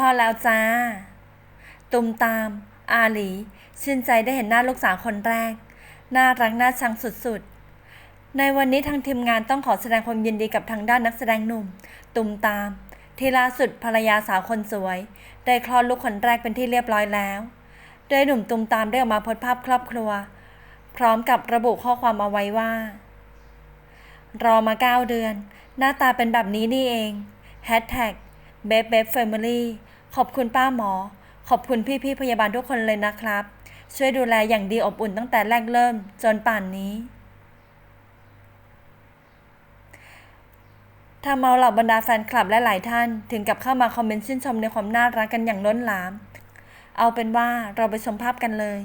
ลอดแล้วจ้า ตุมตาม อาหลี ชื่นใจได้เห็นหน้าลูกสาวคนแรก น่ารักน่าชังสุดๆ ในวันนี้ทางทีมงานต้องขอแสดงความยินดีกับทางด้านนักแสดงหนุ่ม ตุมตาม ที่ล่าสุดภรรยาสาวคนสวย ได้คลอดลูกคนแรกเป็นที่เรียบร้อยแล้ว โดยหนุ่มตุมตามได้ออกมาโพสภาพครอบครัว พร้อมกับระบุข้อความเอาไว้ว่า รอมา9เดือน หน้าตาเป็นแบบนี้นี่เอง Hashtag b a b e b Family ขอบคุณป้าหมอ ขอบคุณพี่ๆพยาบาลทุกคนเลยนะครับ ช่วยดูแลอย่างดีอบอุ่นตั้งแต่แรกเริ่มจนป่านนี้ทำเอาเหล่าบรรดาแฟนคลับและหลายท่าน ถึงกับเข้ามาคอมเมนต์ชื่นชมในความน่ารักกันอย่างล้นหลาม เอาเป็นว่าเราไปชมภาพกันเลย